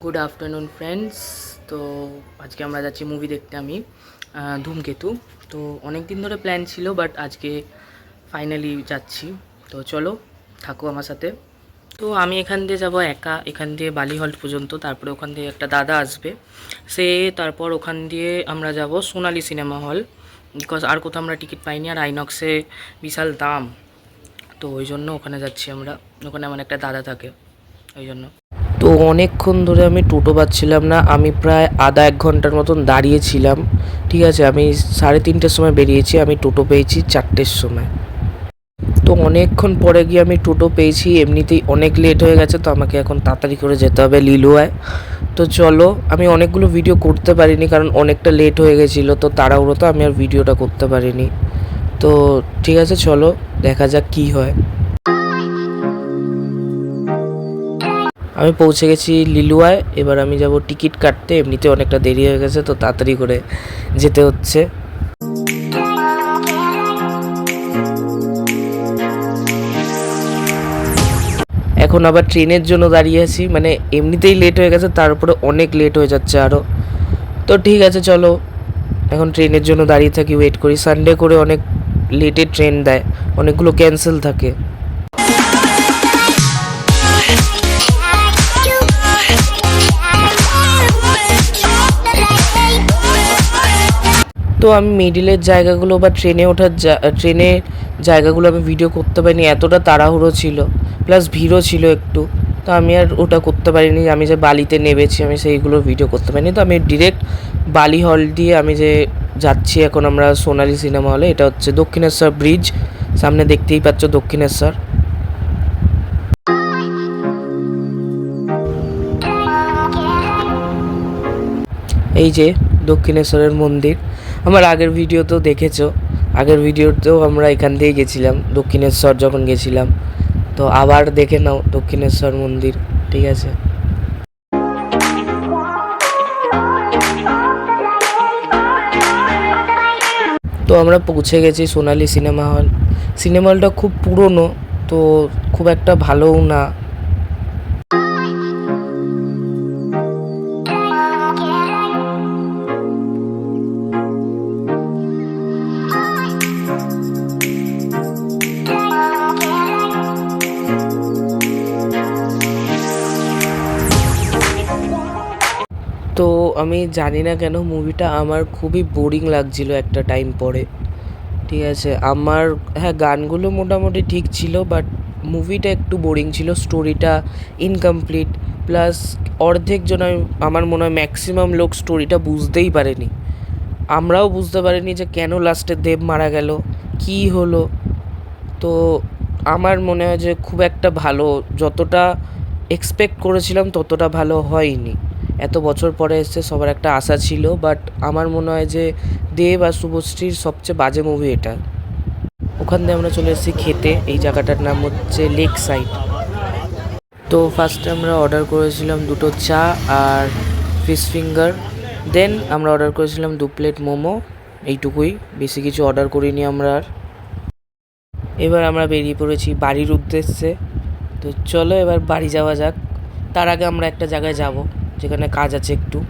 Good afternoon friends তো আজকে আমরা যাচ্ছি মুভি দেখতে আমি ধূমকেতু। তো অনেক দিন ধরে প্ল্যান ছিল বাট আজকে ফাইনালি যাচ্ছি। তো চলো, থাকো আমার সাথে। তো আমি এখান দিয়ে যাব একা, এখান দিয়ে বালি হল্ট পর্যন্ত, তারপরে ওখান দিয়ে একটা দাদা আসবে। সে তারপর ওখান দিয়ে আমরা যাব সোনালি সিনেমা হল বিকজ আর কোথাও আমরা টিকিট পাইনি, আর আইনক্সে বিশাল দাম। তো ওই জন্য ওখানে যাচ্ছি আমরা, ওখানে আমার একটা দাদা থাকে, ওই জন্য। তো অনেকক্ষণ ধরে আমি টোটো পাচ্ছিলাম না, আমি প্রায় আধা এক ঘণ্টার মতন দাঁড়িয়েছিলাম ঠিক আছে? আমি সাড়ে তিনটের সময় বেরিয়েছি, আমি টোটো পেয়েছি চারটের সময়। তো অনেকক্ষণ পরে গিয়ে আমি টোটো পেয়েছি, এমনিতেই অনেক লেট হয়ে গেছে, তো আমাকে এখন তাড়াতাড়ি করে যেতে হবে লিলুয়ায়। তো চলো, আমি অনেকগুলো ভিডিও করতে পারিনি কারণ অনেকটা লেট হয়ে গেছিল, তো তাড়াহুড়োতে আমি আর ভিডিওটা করতে পারিনি। তো ঠিক আছে, চলো, দেখা যাক কী হয়। আমি পৌঁছে গেছি লিলুয়ায়, এবার আমি যাব টিকিট কাটতে এমনিতে অনেকটা দেরি হয়ে গেছে, তো তাড়াতাড়ি করে যেতে হচ্ছে। এখন আবার ট্রেনের জন্য দাঁড়িয়ে আছি। মানে এমনিতেই লেট হয়ে গেছে, তার উপরে অনেক লেট হয়ে যাচ্ছে আরও তো ঠিক আছে, চলো। এখন ট্রেনের জন্য দাঁড়িয়ে থাকি ওয়েট করি। সানডে করে অনেক লেটে ট্রেন দেয়। অনেকগুলো ক্যান্সেল থাকে। তো আমি মিডিলের জায়গাগুলো বা ট্রেনে ওঠার ট্রেনের জায়গাগুলো আমি ভিডিও করতে পারিনি, এতটা তাড়াহুড়ো ছিল প্লাস ভিড়ও ছিল একটু। তো আমি আর ওটা করতে পারিনি, আমি যে বালিতে নেমেছি, আমি সেইগুলো ভিডিও করতে পারিনি। তো আমি ডিরেক্ট বালি হল দিয়ে আমি যে যাচ্ছি এখন আমরা সোনালি সিনেমা হলে এটা হচ্ছে দক্ষিণেশ্বর ব্রিজ সামনে দেখতেই পাচ্ছ দক্ষিণেশ্বর। এই যে দক্ষিণেশ্বরের মন্দির। আমার আগের ভিডিও তো দেখেছ। আগের ভিডিওতেও আমরা এখান দিয়ে গেছিলাম, দক্ষিণেশ্বর যখন গেছিলাম। তো আবার দেখে নাও দক্ষিণেশ্বর মন্দির, ঠিক আছে? তো আমরা পৌঁছে গেছি সোনালি সিনেমা হল। সিনেমা হলটা খুব পুরনো, তো খুব একটা ভালোও না। তো আমি জানি না কেন মুভিটা আমার খুবই বোরিং লাগছিল একটা টাইম পরে। ঠিক আছে? আমার হ্যাঁ গানগুলো মোটামুটি ঠিক ছিল বাট মুভিটা একটু বোরিং ছিল। স্টোরিটা ইনকমপ্লিট প্লাস অর্ধেক জন আমি, আমার মনে হয় ম্যাক্সিমাম লোক স্টোরিটা বুঝতেই পারেনি। আমরাও বুঝতে পারিনি যে কেন লাস্টে দেব মারা গেল, কী হলো। তো আমার মনে হয় যে খুব একটা ভালো, যতটা এক্সপেক্ট করেছিলাম ততটা ভালো হয়নি। এত বছর পরে এসছে, সবার একটা আশা ছিল বাট আমার মনে হয় যে দেব আর শুভশ্রীর সবচেয়ে বাজে মুভি এটা। ওখান দিয়ে আমরা চলে এসেছি খেতে, এই জায়গাটার নাম হচ্ছে লেক সাইড তো ফার্স্টে আমরা অর্ডার করেছিলাম দুটো চা আর ফিশ ফিঙ্গার দেন আমরা অর্ডার করেছিলাম দু প্লেট মোমো, এইটুকুই, বেশি কিছু অর্ডার করিনি আমরা আর। এবার আমরা বেরিয়ে পড়েছি বাড়ির উদ্দেশ্যে। তো চলো এবার বাড়ি যাওয়া যাক, তার আগে আমরা একটা জায়গায় যাব। যেখানে কাজ আছে একটু।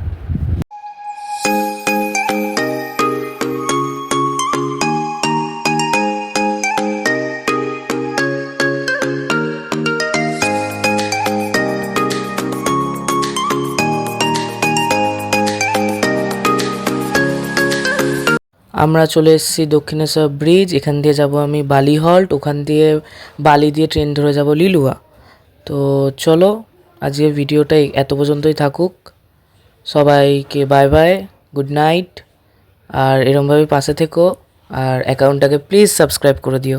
আমরা চলে এসেছি দক্ষিণেশ্বর ব্রিজ, এখান দিয়ে যাব আমি বালি হল্ট ওখান দিয়ে বালি দিয়ে ট্রেন ধরে যাব লিলুয়া। তো চলো আজকের ভিডিওটাই এত পর্যন্তই থাকুক। সবাইকে বাই বাই গুড নাইট আর এরমভাবে পাশে থেকো, আর অ্যাকাউন্টটাকে প্লিজ সাবস্ক্রাইব করে দিও।